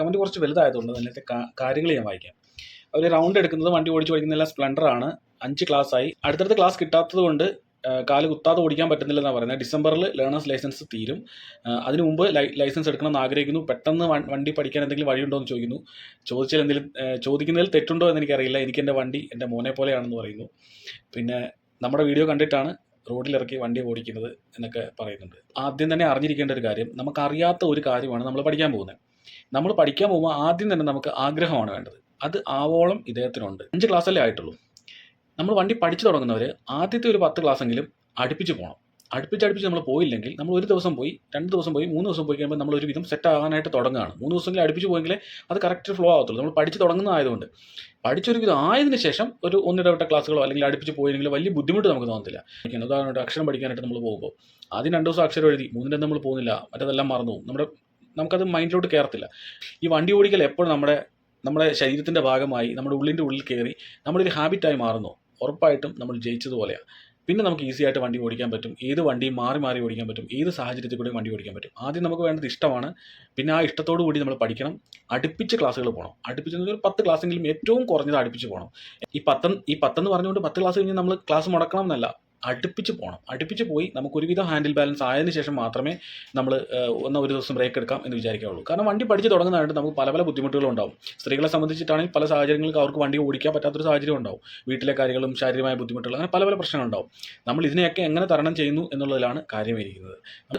Comment കുറച്ച് വലുതായതുകൊണ്ട് കാ- കാര്യങ്ങൾ ഞാൻ വായിക്കാം. അവർ റൗണ്ട് എടുക്കുന്നത് വണ്ടി ഓടിച്ച് സ്പ്ലെൻഡർ ആണ്. അഞ്ച് ക്ലാസ് ആയി. അടുത്തടുത്ത് ക്ലാസ് കിട്ടാത്തത് കൊണ്ട് കാൽ കുത്താതെ ഓടിക്കാൻ പറ്റുന്നില്ലെന്നാണ് പറയുന്നത്. ഡിസംബറിൽ ലേണേഴ്സ് ലൈസൻസ് തീരും. അതിനു മുമ്പ് ലൈസൻസ് എടുക്കണമെന്ന് ആഗ്രഹിക്കുന്നു. പെട്ടെന്ന് വണ്ടി പഠിക്കാൻ എന്തെങ്കിലും വഴിയുണ്ടോ എന്ന് ചോദിക്കുന്നു. ചോദിച്ചാൽ എന്തെങ്കിലും ചോദിക്കുന്നതിൽ തെറ്റുണ്ടോ എന്ന് എനിക്കറിയില്ല എനിക്ക് എന്റെ വണ്ടി എന്റെ മോനെ പോലെയാണെന്ന് പറയുന്നു. പിന്നെ നമ്മുടെ വീഡിയോ കണ്ടിട്ടാണ് റോഡിലിറക്കി വണ്ടി ഓടിക്കുന്നത് എന്നൊക്കെ പറയുന്നുണ്ട്. ആദ്യം തന്നെ അറിഞ്ഞിരിക്കേണ്ട ഒരു കാര്യം നമുക്കറിയാത്ത ഒരു കാര്യമാണ് നമ്മൾ പഠിക്കാൻ പോകുന്നത്. നമ്മൾ പഠിക്കാൻ പോകുമ്പോൾ ആദ്യം തന്നെ നമുക്ക് ആഗ്രഹമാണ് വേണ്ടത്. അത് ആവോളം ഇദ്ദേഹത്തിനുണ്ട്. അഞ്ച് ക്ലാസ്സല്ലേ ആയിട്ടുള്ളൂ. നമ്മൾ വണ്ടി പഠിച്ചു തുടങ്ങുന്നവർ ആദ്യത്തെ ഒരു പത്ത് ക്ലാസ്സെങ്കിലും അടുപ്പിച്ച് പോകണം അടുപ്പിച്ച് അടുപ്പിച്ച് നമ്മൾ പോയില്ലെങ്കിൽ നമ്മൾ ഒരു ദിവസം പോയി രണ്ട് ദിവസം പോയി മൂന്ന് ദിവസം പോയി കഴിയുമ്പോൾ നമ്മൾ ഒരു വിധം സെറ്റ് ആകാനായിട്ട് തുടങ്ങുകയാണ്. മൂന്ന് ദിവസം അടുപ്പിച്ച് പോയെങ്കിൽ അത് കറക്റ്റ് ഫ്ലോ ആകത്തുള്ളൂ നമ്മൾ പഠിച്ച് തുടങ്ങുന്നതായതുകൊണ്ട്. പഠിച്ചൊരുവിധം ആയതിനു ശേഷം ഒരു ഒന്നിടവിട്ട ക്ലാസ്സുകളോ അല്ലെങ്കിൽ അടുപ്പിച്ച് പോയെങ്കിൽ വലിയ ബുദ്ധിമുട്ട് നമുക്ക് തോന്നത്തില്ല. ഉദാഹരണമായിട്ട് അക്ഷരം പഠിക്കാനായിട്ട് നമ്മൾ പോകുമ്പോൾ ആദ്യം രണ്ട് ദിവസം അക്ഷരം എഴുതി മൂന്നിന്റെ നമ്മൾ പോകുന്നില്ല മറ്റേതെല്ലാം മറന്നു നമ്മുടെ നമുക്കത് മൈൻഡിലോട്ട് കയറത്തില്ല ഈ വണ്ടി ഓടിക്കൽ എപ്പോഴും നമ്മുടെ നമ്മുടെ ശരീരത്തിന്റെ ഭാഗമായി നമ്മുടെ ഉള്ളിന്റെ ഉള്ളിൽ കയറി നമ്മളൊരു ഹാബിറ്റായി മാറുന്നു. ഉറപ്പായിട്ടും നമ്മൾ ജയിച്ചതുപോലെയാണ് പിന്നെ നമുക്ക് ഈസി ആയിട്ട് വണ്ടി ഓടിക്കാൻ പറ്റും. ഏത് വണ്ടിയും മാറി മാറി ഓടിക്കാൻ പറ്റും. ഏത് സാഹചര്യത്തിൽ കൂടെ വണ്ടി ഓടിക്കാൻ പറ്റും. ആദ്യം നമുക്ക് വേണ്ടത് ഇഷ്ടമാണ്. പിന്നെ ആ ഇഷ്ടത്തോടു കൂടി നമ്മൾ പഠിക്കണം. അടുപ്പിച്ച് ക്ലാസ്സുകൾ പോകണം. അടുപ്പിച്ച് ഒരു പത്ത് ക്ലാസ്സെങ്കിലും ഏറ്റവും കുറഞ്ഞത് അടുപ്പിച്ച് പോകണം. ഈ പത്ത് ഈ പത്തെന്ന് പറഞ്ഞുകൊണ്ട് പത്ത് ക്ലാസ് കഴിഞ്ഞ് നമ്മൾ ക്ലാസ് മുടക്കണം എന്നല്ല. അടുപ്പിച്ച് പോകണം അടുപ്പിച്ച് പോയി നമുക്ക് ഒരുവിധം ഹാൻഡിൽ ബാലൻസ് ആയതിനു ശേഷം മാത്രമേ നമ്മൾ ഒന്ന് ഒരു ദിവസം ബ്രേക്ക് എടുക്കാം എന്ന് വിചാരിക്കാവുള്ളൂ. കാരണം വണ്ടി പഠിച്ച് തുടങ്ങുന്നതായിട്ട് നമുക്ക് പല പല ബുദ്ധിമുട്ടുകളും ഉണ്ടാവും. സ്ത്രീകളെ സംബന്ധിച്ചിട്ടാണെങ്കിൽ പല സാഹചര്യങ്ങൾക്ക് അവർക്ക് വണ്ടി ഓടിക്കാൻ പറ്റാത്തൊരു സാഹചര്യം ഉണ്ടാവും. വീട്ടിലെ കാര്യങ്ങളും ശാരീരികമായ ബുദ്ധിമുട്ടുകൾ അങ്ങനെ പല പല പ്രശ്നങ്ങളുണ്ടാവും നമ്മൾ ഇതിനെയൊക്കെ എങ്ങനെ തരണം ചെയ്യുന്നു എന്നുള്ളതിലാണ് കാര്യമായിരിക്കുന്നത്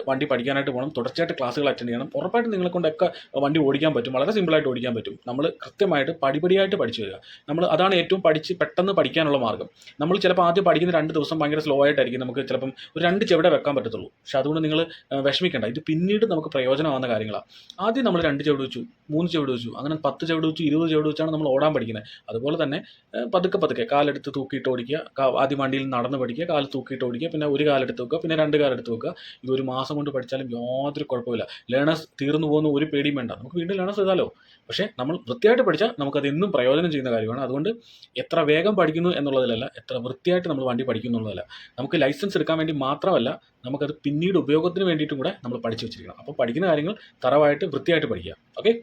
വണ്ടി പഠിക്കാനായിട്ട് പോകണം തുടർച്ചയായിട്ട് ക്ലാസ്സുകൾ അറ്റൻഡ് ചെയ്യണം ഉറപ്പായിട്ടും നിങ്ങളെ കൊണ്ടൊക്കെ വണ്ടി ഓടിക്കാൻ പറ്റും വളരെ സിമ്പിളായിട്ട് ഓടിക്കാൻ പറ്റും. നമ്മൾ കൃത്യമായിട്ട് പടിപടിയായിട്ട് പഠിച്ചു വരിക. നമ്മൾ അതാണ് ഏറ്റവും പഠിച്ച് പെട്ടെന്ന് പഠിക്കാനുള്ള മാർഗം നമ്മൾ ചിലപ്പോൾ ആദ്യം പഠിക്കുന്ന രണ്ട് ദിവസം ഭയങ്കര സ്ലോ ആയിട്ടായിരിക്കും നമുക്ക് ചിലപ്പം ഒരു രണ്ട് ചെവിടെ വെക്കാൻ പറ്റത്തുള്ളൂ. പക്ഷെ അതുകൊണ്ട് നിങ്ങൾ വിഷമിക്കേണ്ട. ഇത് പിന്നീട് നമുക്ക് പ്രയോജനമാകുന്ന കാര്യങ്ങളാണ് ആദ്യം നമ്മൾ രണ്ട് ചെവിട് വെച്ചു മൂന്ന് ചെവിട് വെച്ചു അങ്ങനെ പത്ത് ചെവിട് വെച്ചു ഇരുപത് ചെവിട് വെച്ചാണ് നമ്മൾ ഓടാൻ പഠിക്കുന്നത്. അതുപോലെ തന്നെ പതുക്കെ പതുക്കെ കാലെടുത്ത് തൂക്കിയിട്ട് ഓടിക്കുക ആദ്യം വണ്ടിയിൽ നടന്ന് പഠിക്കുക കാൽ തൂക്കിയിട്ട് ഓടിക്കുക പിന്നെ ഒരു കാലെടുത്ത് വെക്കുക പിന്നെ രണ്ട് കാലെടുത്ത് വെക്കുക. ഇത് ഒരു മാസം കൊണ്ട് പഠിച്ചാലും യാതൊരു കുഴപ്പമില്ല ലേണേഴ്സ് തീർന്നു പോകുന്ന ഒരു പേടിയും വേണ്ട. നമുക്ക് വീണ്ടും ലേണേഴ്സ് എഴുതാലോ? പക്ഷേ നമ്മൾ വൃത്തിയായിട്ട് പഠിച്ചാൽ നമുക്കത് എന്നും പ്രയോജനം ചെയ്യുന്ന കാര്യമാണ്. അതുകൊണ്ട് എത്ര വേഗം പഠിക്കുന്നു എന്നുള്ളതിലല്ല എത്ര വൃത്തിയായിട്ട് നമ്മൾ വണ്ടി പഠിക്കുന്നു എന്നുള്ളതല്ല നമുക്ക് ലൈസൻസ് എടുക്കാൻ വേണ്ടി മാത്രമല്ല നമുക്കത് പിന്നീട് ഉപയോഗത്തിന് വേണ്ടിയിട്ടും കൂടെ നമ്മൾ പഠിച്ചു വെച്ചിരിക്കണം. അപ്പോൾ പഠിക്കുന്ന കാര്യങ്ങൾ തറവായിട്ട് വൃത്തിയായിട്ട് പഠിക്കുക. ഓക്കെ